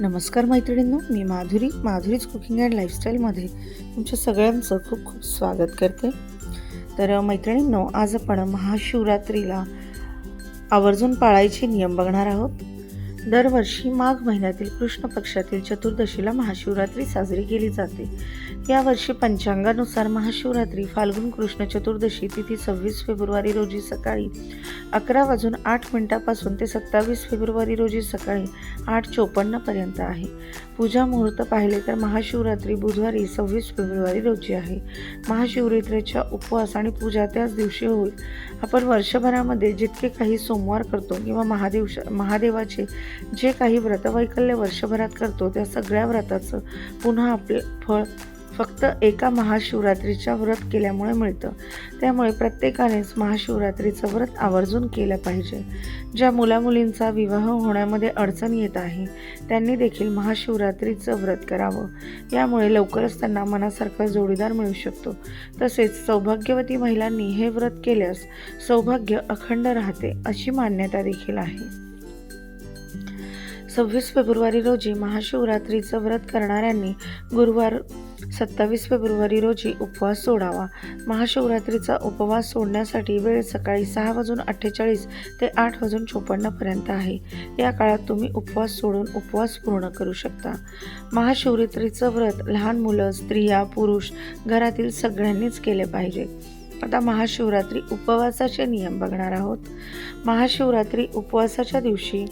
नमस्कार मैत्रिणींनो मी माधुरी माधुरीज कुकिंग अँड लाईफस्टाईलमध्ये तुमच्या सगळ्यांचं खूप खूप स्वागत करते. तर मैत्रिणींनो आज आपण महाशिवरात्रीला आवर्जून पाळायचे नियम बघणार आहोत. दरवर्षी माघ महिन्यातील कृष्ण पक्षातील चतुर्दशीला महाशिवरात्री साजरी केली जाते. यावर्षी पंचांगानुसार महाशिवरात्री फाल्गुन कृष्ण चतुर्दशी तिथी सव्वीस फेब्रुवारी रोजी सकाळी अकरा वाजून आठ मिनिटापासून ते सत्तावीस फेब्रुवारी रोजी सकाळी आठ चोपन्नपर्यंत आहे. पूजा मुहूर्त पाहिले तर महाशिवरात्री बुधवारी सव्वीस फेब्रुवारी रोजी आहे. महाशिवरात्रीच्या उपवास आणि पूजा त्याच दिवशी होईल. आपण वर्षभरामध्ये जितके काही सोमवार करतो किंवा महादेव महादेवाचे जे काही व्रतवैकल्य वर्षभरात करतो त्या सगळ्या व्रताचं पुन्हा आपले फळ फक्त एका महाशिवरात्रीच्या व्रत केल्यामुळे मिळतं. त्यामुळे प्रत्येकानेच महाशिवरात्रीचं व्रत आवर्जून केलं पाहिजे. ज्या मुलामुलींचा विवाह होण्यामध्ये अडचण येत आहे त्यांनी देखील महाशिवरात्रीचं व्रत करावं. यामुळे लवकरच त्यांना मनासारखा जोडीदार मिळू शकतो. तसेच सौभाग्यवती महिलांनी हे व्रत केल्यास सौभाग्य अखंड राहते अशी मान्यता देखील आहे. सव्वीस फेब्रुवारी रोजी महाशिवरात्रीचं व्रत करणाऱ्यांनी गुरुवार सत्तावीस फेब्रुवारी रोजी उपवास सोडावा. महाशिवरात्रीचा उपवास सोडण्यासाठी वेळ सकाळी सहा वाजून अठ्ठेचाळीस ते आठ वाजून चोपन्नपर्यंत आहे. या काळात तुम्ही उपवास सोडून उपवास पूर्ण करू शकता. महाशिवरात्रीचं व्रत लहान मुलं स्त्रिया पुरुष घरातील सगळ्यांनीच केले पाहिजे. आता महाशिवरात्री उपवासाचे नियम बघणार आहोत. महाशिवरात्री उपवासाच्या दिवशी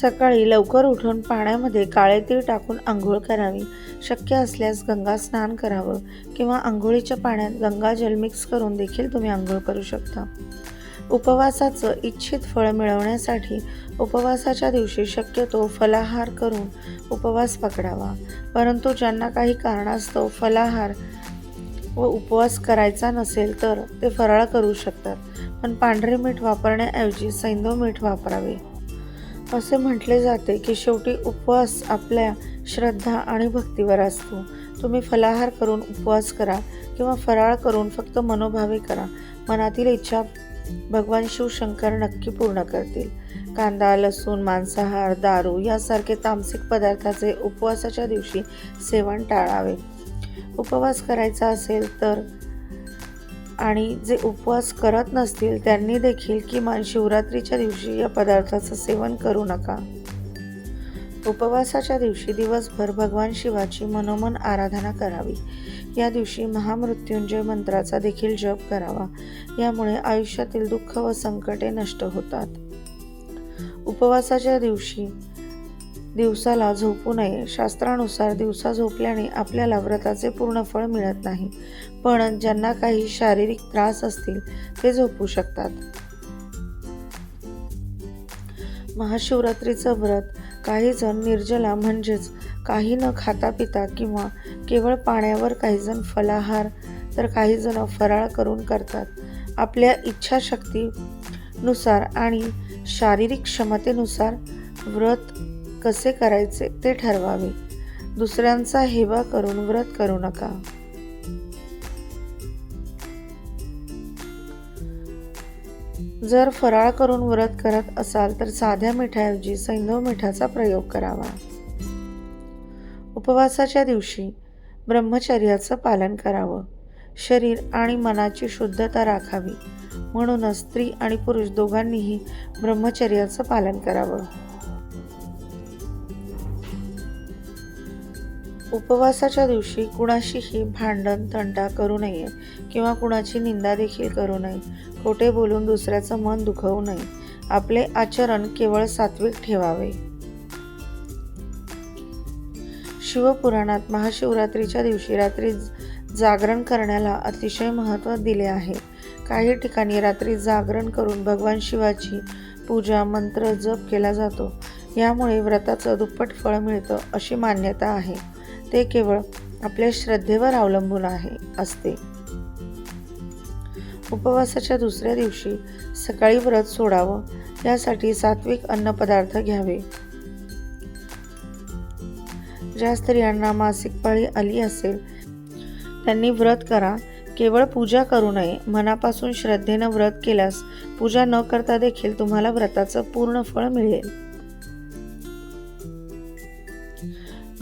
सकाळी लवकर उठून पाण्यामध्ये काळे तीळ टाकून आंघोळ करावी. शक्य असल्यास गंगा स्नान करावं किंवा आंघोळीच्या पाण्यात गंगाजल मिक्स करून देखील तुम्ही आंघोळ करू शकता. उपवासाचं इच्छित फळ मिळवण्यासाठी उपवासाच्या दिवशी शक्यतो फलाहार करून उपवास पकडावा. परंतु ज्यांना काही कारणास्तव फलाहार व उपवास करायचा नसेल तर ते फराळ करू शकतात. पण पांढरे मीठ वापरण्याऐवजी सैंदव मीठ वापरावे. असे म्हटले जाते की शेवटी उपवास आपल्या श्रद्धा आणि भक्तीवर असतो. तुम्ही फलाहार करून उपवास करा किंवा फराळ करून फक्त मनोभावे करा. मनातील इच्छा भगवान शिवशंकर नक्की पूर्ण करतील. कांदा लसूण मांसाहार दारू यासारखे तामसिक पदार्थाचे उपवासाच्या दिवशी सेवन टाळावे. उपवास करायचा असेल तर आणि जे उपवास करत नसतील त्यांनी देखील किमान शिवरात्रीच्या दिवशी या पदार्थाचं सेवन करू नका. उपवासाच्या दिवशी दिवसभर भगवान शिवाची मनोमन आराधना करावी. या दिवशी महामृत्युंजय मंत्राचा देखील जप करावा. यामुळे आयुष्यातील दुःख व संकटे नष्ट होतात. उपवासाच्या दिवशी दिवसाला झोपू नये. शास्त्रानुसार दिवसा झोपल्याने आपल्याला व्रताचे पूर्ण फळ मिळत नाही. पण ज्यांना काही शारीरिक त्रास असतील ते झोपू शकतात. महाशिवरात्रीचं व्रत काही जण निर्जला म्हणजेच काही न खाता पिता किंवा केवळ पाण्यावर काही जण फलाहार तर काही जण फराळ करून करतात. आपल्या इच्छाशक्तीनुसार आणि शारीरिक क्षमतेनुसार व्रत कसे करायचे ते ठरवावे. दुसऱ्यांचा हेवा करून व्रत करू नका. जर फराळ करून व्रत करत असाल तर साध्या मिठाऐवजी सैंधव मिठाचा प्रयोग करावा. उपवासाच्या दिवशी ब्रह्मचर्याचं पालन करावं. शरीर आणि मनाची शुद्धता राखावी. म्हणूनच स्त्री आणि पुरुष दोघांनीही ब्रह्मचर्याचं पालन करावं. उपवासाच्या दिवशी कुणाशीही भांडण तंटा करू नये किंवा कुणाची निंदा देखील करू नये. खोटे बोलून दुसऱ्याचं मन दुखवू नये. आपले आचरण केवळ सात्विक ठेवावे. शिवपुराणात महाशिवरात्रीच्या दिवशी रात्री जागरण करण्याला अतिशय महत्त्व दिले आहे. काही ठिकाणी रात्री जागरण करून भगवान शिवाची पूजा मंत्र जप केला जातो. यामुळे व्रताचं दुप्पट फळ मिळतं अशी मान्यता आहे. ते केवळ आपल्या श्रद्धेवर अवलंबून आहे असते. उपवासाच्या दुसऱ्या दिवशी सकाळी व्रत सोडावं यासाठी सात्विक अन्नपदार्थ घ्यावे. ज्या स्त्रियांना मासिक पाळी आली असेल त्यांनी व्रत करा केवळ पूजा करू नये मनापासून श्रद्धेनं व्रत केल्यास पूजा न करता देखील तुम्हाला व्रताचं पूर्ण फळ मिळेल.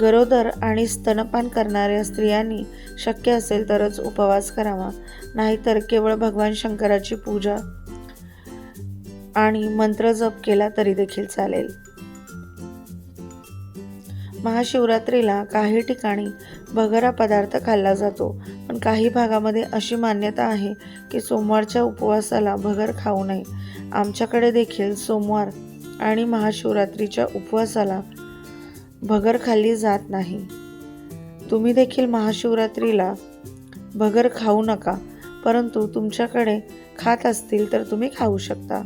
गरोदर आणि स्तनपान करणाऱ्या स्त्रियांनी शक्य असेल तरच उपवास करावा. नाहीतर केवळ भगवान शंकराची पूजा आणि मंत्र जप केला तरी देखील चालेल. महाशिवरात्रीला काही ठिकाणी भगरा पदार्थ खाल्ला जातो पण काही भागामध्ये अशी मान्यता आहे की सोमवारच्या उपवासाला भगर खाऊ नये. आमच्याकडे देखील सोमवार आणि महाशिवरात्रीच्या उपवासाला भगर खाल्ली जात नाही. तुम्ही देखील महाशिवरात्रीला भगर खाऊ नका परंतु तुमच्याकडे खात असतील तर तुम्ही खाऊ शकता.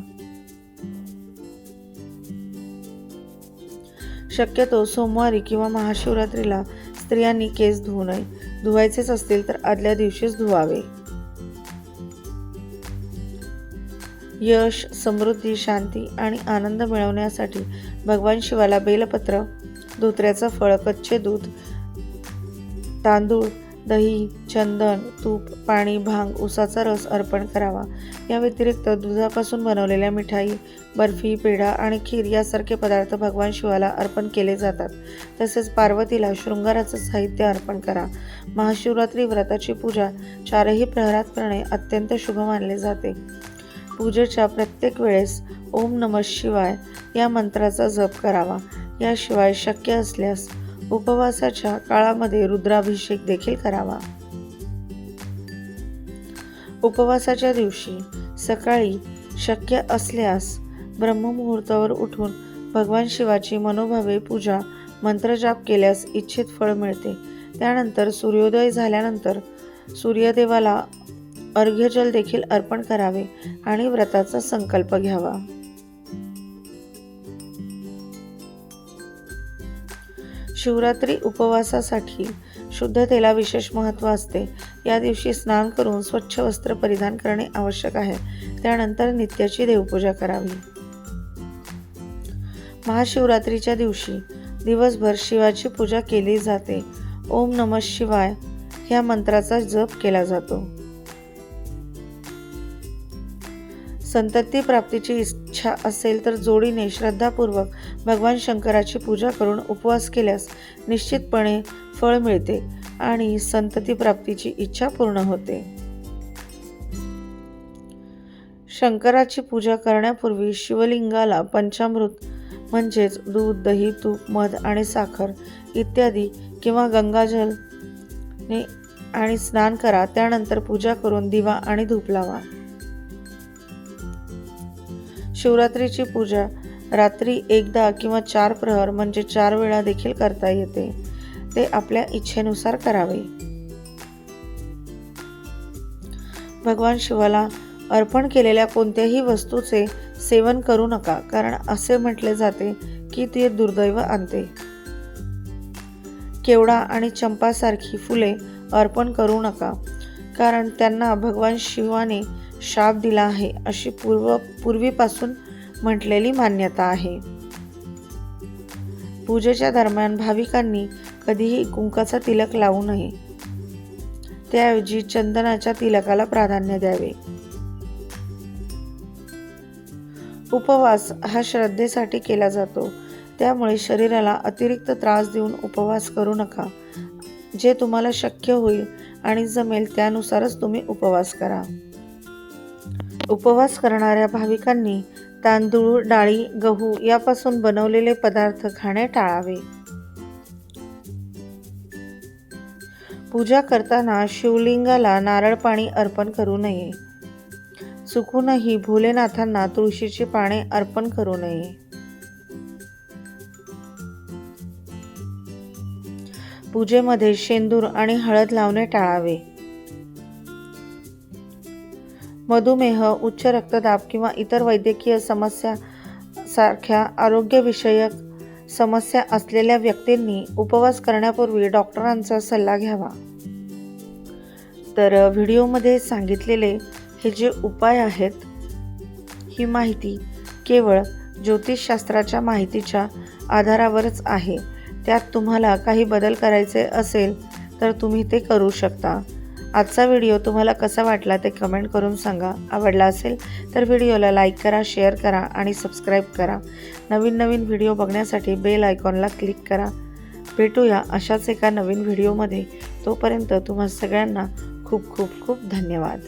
शक्यतो सोमवारी किंवा महाशिवरात्रीला स्त्रियांनी केस धुवू नये. धुवायचेच असतील तर आदल्या दिवशीच धुवावे. यश समृद्धी शांती आणि आनंद मिळवण्यासाठी भगवान शिवाला बेलपत्र धोत्र्याचं फळ कच्चे दूध तांदूळ दही चंदन तूप पाणी भांग उसाचा रस अर्पण करावा. या व्यतिरिक्त दुधापासून बनवलेल्या मिठाई बर्फी पेढा आणि खीर यासारखे पदार्थ भगवान शिवाला अर्पण केले जातात. तसेच पार्वतीला शृंगाराचं साहित्य अर्पण करा. महाशिवरात्री व्रताची पूजा चारही प्रहरात करणे अत्यंत शुभ मानले जाते. पूजेच्या प्रत्येक वेळेस ओम नम शिवाय या मंत्राचा जप करावा. याशिवाय शक्य असल्यास उपवासाच्या काळामध्ये रुद्राभिषेक देखील करावा. उपवासाच्या दिवशी सकाळी शक्य असल्यास ब्रह्ममुहूर्तावर उठून भगवान शिवाची मनोभावे पूजा मंत्रजाप केल्यास इच्छित फळ मिळते. त्यानंतर सूर्योदय झाल्यानंतर सूर्यदेवाला अर्घ्यजल देखील अर्पण करावे आणि व्रताचा संकल्प घ्यावा. शिवरात्री उपवासासाठी शुद्धतेला विशेष महत्त्व असते. या दिवशी स्नान करून स्वच्छ वस्त्र परिधान करणे आवश्यक आहे. त्यानंतर नित्याची देवपूजा करावी. महाशिवरात्रीच्या दिवशी दिवसभर शिवाची पूजा केली जाते. ओम नम शिवाय ह्या मंत्राचा जप केला जातो. संतती प्राप्तीची इच्छा असेल तर जोडीने श्रद्धापूर्वक भगवान शंकराची पूजा करून उपवास केल्यास निश्चितपणे फळ मिळते आणि संतती प्राप्तीची इच्छा पूर्ण होते. शंकराची पूजा करण्यापूर्वी शिवलिंगाला पंचामृत म्हणजेच दूध दही तूप मध आणि साखर इत्यादी किंवा गंगाजल आणि स्नान करा. त्यानंतर पूजा करून दिवा आणि धूप लावा. शिवरात्रीची पूजा रात्री एकदा किंवा चार प्रहर म्हणजे चार वेळा देखील करता येते. ते आपल्या इच्छेनुसार करावे. भगवान शिवाला अर्पण केलेल्या कोणत्याही वस्तूचे सेवन करू नका कारण असे म्हटले जाते की ते दुर्दैव आणते. केवडा आणि चंपासारखी फुले अर्पण करू नका कारण त्यांना भगवान शिवाने शाप दिला आहे अशी पूर्व पूर्वीपासून म्हटलेली मान्यता आहे. पूजेच्या दरम्यान भाविकांनी कधीही कुंकाचा तिलक लावू नये. त्याऐवजी चंदनाच्या तिलकाला प्राधान्य द्यावे. उपवास हा श्रद्धेसाठी केला जातो. त्यामुळे शरीराला अतिरिक्त त्रास देऊन उपवास करू नका. जे तुम्हाला शक्य होईल आणि जमेल त्यानुसारच तुम्ही उपवास करा. उपवास करणाऱ्या भाविकांनी तांदूळ डाळी गहू यापासून बनवलेले पदार्थ खाणे टाळावे. पूजा करताना शिवलिंगाला नारळ पाणी अर्पण करू नये. चुकूनही भोलेनाथांना तुळशीची पाने अर्पण करू नये. पूजेमध्ये शेंदूर आणि हळद लावणे टाळावे. मधुमेह उच्च रक्तदाब किंवा इतर वैद्यकीय समस्या सारख्या आरोग्यविषयक समस्या असलेल्या व्यक्तींनी उपवास करण्यापूर्वी डॉक्टरांचा सल्ला घ्यावा. तर व्हिडिओमध्ये सांगितलेले हे जे उपाय आहेत ही माहिती केवळ ज्योतिषशास्त्राच्या माहितीच्या आधारावरच आहे. त्यात तुम्हाला काही बदल करायचे असेल तर तुम्ही ते करू शकता. आजचा व्हिडिओ तुम्हाला कसा वाटला ते कमेंट करून सांगा. आवडला असेल तर व्हिडिओला लाईक करा शेअर करा आणि सबस्क्राईब करा. नवीन नवीन व्हिडिओ बघण्यासाठी बेल आयकॉनला क्लिक करा. भेटूया अशाच एका नवीन व्हिडिओमध्ये. तोपर्यंत तुम्हा सगळ्यांना खूप खूप खूप धन्यवाद.